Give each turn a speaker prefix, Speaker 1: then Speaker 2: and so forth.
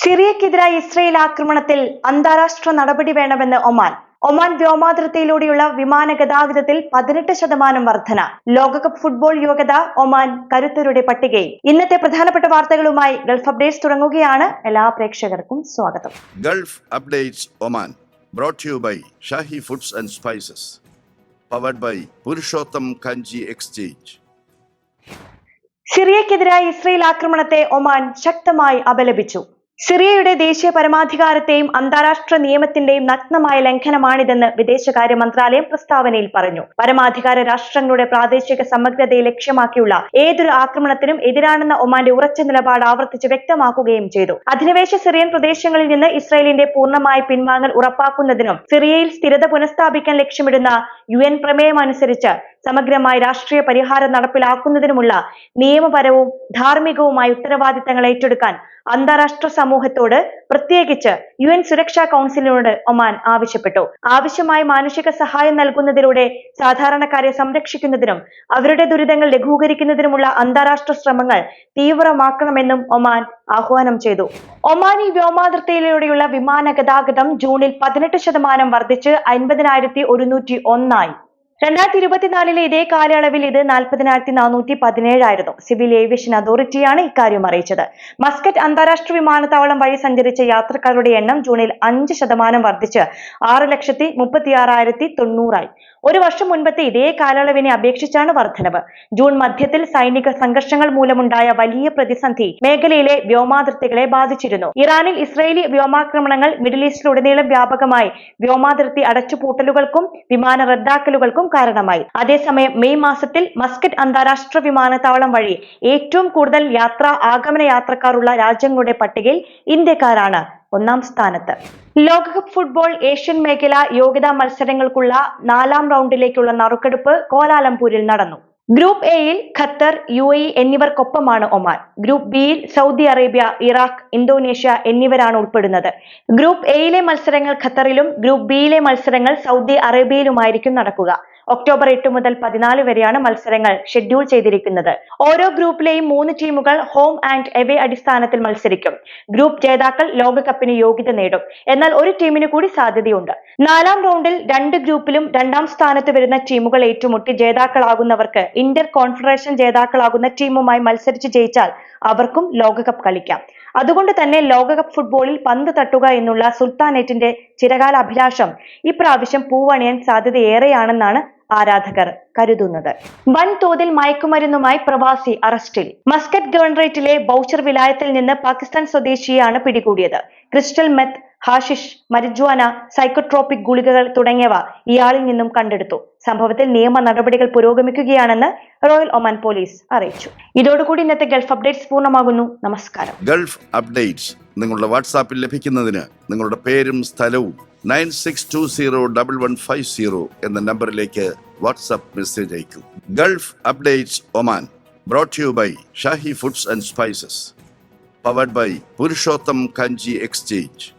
Speaker 1: സിറിയക്കെതിരായ Israel ആക്രമണത്തിൽ അന്താരാഷ്ട്ര നടപടി വേണമെന്ന് ഒമാൻ. ഒമാൻ വ്യോമാതിർത്തിയിലൂടെയുള്ള വിമാന ഗതാഗതത്തിൽ പതിനെട്ട് ശതമാനം വർധന. ലോകകപ്പ് ഫുട്ബോൾ യോഗ്യത ഒമാൻ കരുത്തരുടെ പട്ടികയിൽ. ഇന്നത്തെ പ്രധാനപ്പെട്ട വാർത്തകളുമായി ഗൾഫ് അപ്ഡേറ്റ്സ് തുടങ്ങുകയാണ്. എല്ലാ പ്രേക്ഷകർക്കും സ്വാഗതം.
Speaker 2: Gulf updates Oman brought you by Shahi foods and spices powered by Purushottam Kanji exchange
Speaker 1: സിറിയക്കെതിരായ Israel ആക്രമണത്തെ ഒമാൻ ശക്തമായി അപലപിച്ചു. സിറിയയുടെ ദേശീയ പരമാധികാരത്തെയും അന്താരാഷ്ട്ര നിയമത്തിന്റെയും നഗ്നമായ ലംഘനമാണിതെന്ന് വിദേശകാര്യ മന്ത്രാലയം പ്രസ്താവനയിൽ പറഞ്ഞു. പരമാധികാര രാഷ്ട്രങ്ങളുടെ പ്രാദേശിക സമഗ്രതയെ ലക്ഷ്യമാക്കിയുള്ള ഏതൊരു ആക്രമണത്തിനും എതിരാണെന്ന ഒമാന്റെ ഉറച്ച നിലപാട് ആവർത്തിച്ച് വ്യക്തമാക്കുകയും ചെയ്തു. അധിനിവേശ സിറിയൻ പ്രദേശങ്ങളിൽ നിന്ന് ഇസ്രായേലിന്റെ പൂർണമായ പിൻവാങ്ങൽ ഉറപ്പാക്കുന്നതിനും സിറിയയിൽ സ്ഥിരത പുനഃസ്ഥാപിക്കാൻ ലക്ഷ്യമിടുന്ന യു എൻ പ്രമേയം അനുസരിച്ച് സമഗ്രമായ രാഷ്ട്രീയ പരിഹാരം നടപ്പിലാക്കുന്നതിനുമുള്ള നിയമപരവും ധാർമ്മികവുമായ ഉത്തരവാദിത്തങ്ങൾ ഏറ്റെടുക്കാൻ അന്താരാഷ്ട്ര സമൂഹത്തോട് പ്രത്യേകിച്ച് യു എൻ സുരക്ഷാ കൗൺസിലിനോട് ഒമാൻ ആവശ്യപ്പെട്ടു. ആവശ്യമായ മാനുഷിക സഹായം നൽകുന്നതിലൂടെ സാധാരണക്കാരെ സംരക്ഷിക്കുന്നതിനും അവരുടെ ദുരിതങ്ങൾ ലഘൂകരിക്കുന്നതിനുമുള്ള അന്താരാഷ്ട്ര ശ്രമങ്ങൾ തീവ്രമാക്കണമെന്നും ഒമാൻ ആഹ്വാനം ചെയ്തു. ഒമാനി വ്യോമാതിർത്തിയിലൂടെയുള്ള വിമാന ഗതാഗതം ജൂണിൽ പതിനെട്ട് ശതമാനം വർദ്ധിച്ച് അൻപതിനായിരത്തി ഒരുന്നൂറ്റി ഒന്നായി. രണ്ടായിരത്തി ഇരുപത്തിനാലിലെ ഇതേ കാലയളവിൽ ഇത് നാൽപ്പതിനായിരത്തി നാനൂറ്റി പതിനേഴായിരുന്നു സിവിൽ ഏവിയേഷൻ അതോറിറ്റിയാണ് ഇക്കാര്യം അറിയിച്ചത്. മസ്കറ്റ് അന്താരാഷ്ട്ര വിമാനത്താവളം വഴി സഞ്ചരിച്ച യാത്രക്കാരുടെ എണ്ണം ജൂണിൽ അഞ്ച് ശതമാനം വർദ്ധിച്ച് ആറ് ലക്ഷത്തി മുപ്പത്തി ആറായിരത്തി തൊണ്ണൂറായി. ഒരു വർഷം മുൻപത്തെ ഇതേ കാലയളവിനെ അപേക്ഷിച്ചാണ് വർധനവ്. ജൂൺ മധ്യത്തിൽ സൈനിക സംഘർഷങ്ങൾ മൂലമുണ്ടായ വലിയ പ്രതിസന്ധി മേഖലയിലെ വ്യോമാതിർത്തികളെ ബാധിച്ചിരുന്നു. ഇറാനിൽ ഇസ്രയേലി വ്യോമാക്രമണങ്ങൾ മിഡിൽ ഈസ്റ്റിലുടനീളം വ്യാപകമായി വ്യോമാതിർത്തി അടച്ചുപൂട്ടലുകൾക്കും വിമാന റദ്ദാക്കലുകൾക്കും കാരണമായി. അതേസമയം മെയ് മാസത്തിൽ മസ്കറ്റ് അന്താരാഷ്ട്ര വിമാനത്താവളം വഴി ഏറ്റവും കൂടുതൽ യാത്രാ ആഗമന യാത്രക്കാരുള്ള രാജ്യങ്ങളുടെ പട്ടികയിൽ ഇന്ത്യക്കാരാണ് ഒന്നാം സ്ഥാനത്ത്. ലോകകപ്പ് ഫുട്ബോൾ ഏഷ്യൻ മേഖല യോഗ്യതാ മത്സരങ്ങൾക്കുള്ള നാലാം റൗണ്ടിലേക്കുള്ള നറുക്കെടുപ്പ് കോലാലംപൂരിൽ നടന്നു. ഗ്രൂപ്പ് എയിൽ ഖത്തർ യു എ എന്നിവർക്കൊപ്പമാണ് ഒമാൻ. ഗ്രൂപ്പ് ബിയിൽ സൗദി അറേബ്യ ഇറാഖ് ഇന്തോനേഷ്യ എന്നിവരാണ് ഉൾപ്പെടുന്നത്. ഗ്രൂപ്പ് എയിലെ മത്സരങ്ങൾ ഖത്തറിലും ഗ്രൂപ്പ് ബിയിലെ മത്സരങ്ങൾ സൗദി അറേബ്യയിലുമായിരിക്കും നടക്കുക. ഒക്ടോബർ എട്ട് മുതൽ പതിനാല് വരെയാണ് മത്സരങ്ങൾ ഷെഡ്യൂൾ ചെയ്തിരിക്കുന്നത്. ഓരോ ഗ്രൂപ്പിലെയും മൂന്ന് ടീമുകൾ ഹോം ആൻഡ് എവേ അടിസ്ഥാനത്തിൽ മത്സരിക്കും. ഗ്രൂപ്പ് ജേതാക്കൾ ലോകകപ്പിന് യോഗ്യത നേടും. എന്നാൽ ഒരു ടീമിന് കൂടി സാധ്യതയുണ്ട്. നാലാം റൗണ്ടിൽ രണ്ട് ഗ്രൂപ്പിലും രണ്ടാം സ്ഥാനത്ത് വരുന്ന ടീമുകൾ ഏറ്റുമുട്ടി ജേതാക്കളാകുന്നവർക്ക് ഇന്റർ കോൺഫെഡറേഷൻ ജേതാക്കളാകുന്ന ടീമുമായി മത്സരിച്ച് ജയിച്ചാൽ അവർക്കും ലോകകപ്പ് കളിക്കാം. അതുകൊണ്ട് തന്നെ ലോകകപ്പ് ഫുട്ബോളിൽ പന്ത് തട്ടുക എന്നുള്ള സുൽത്താനേറ്റിന്റെ ചിരകാല അഭിലാഷം ഇപ്രാവശ്യം പൂവണിയാൻ സാധ്യതയേറെയാണെന്നാണ് ആരാധകർ കരുതുന്നത്. വൻതോതിൽ മയക്കുമരുന്നുമായി പ്രവാസി അറസ്റ്റിൽ. മസ്കറ്റ് ഗവർണറേറ്റിലെ ബൌച്ചർ വിലായത്തിൽ നിന്ന് പാകിസ്ഥാൻ സ്വദേശിയെയാണ് പിടികൂടിയത്. Crystal meth hashish marijuana psychotropic ഗുളികകൾ തുടങ്ങിയവ ഇയാളിൽ നിന്നും കണ്ടെടുത്തു. സംഭവത്തിൽ നിയമ നടപടികൾ പുരോഗമിക്കുകയാണെന്ന് റോയൽ ഒമാൻ പോലീസ് അറിയിച്ചു. ഇതോടുകൂടി ഇന്നത്തെ ഗൾഫ് അപ്ഡേറ്റ്സ് പൂർണമാകുന്നു. നമസ്കാരം.
Speaker 2: ഗൾഫ് അപ്ഡേറ്റ്സ് നിങ്ങളുടെ വാട്സാപ്പിൽ ലഭിക്കുന്നതിന് നിങ്ങളുടെ പേരും സ്ഥലവും nine six two zero double one five zero എന്ന നമ്പറിലേക്ക് WhatsApp message അയക്കൂ. Gulf updates Oman brought you by Shahi foods and spices powered by Purushottam Kanji exchange.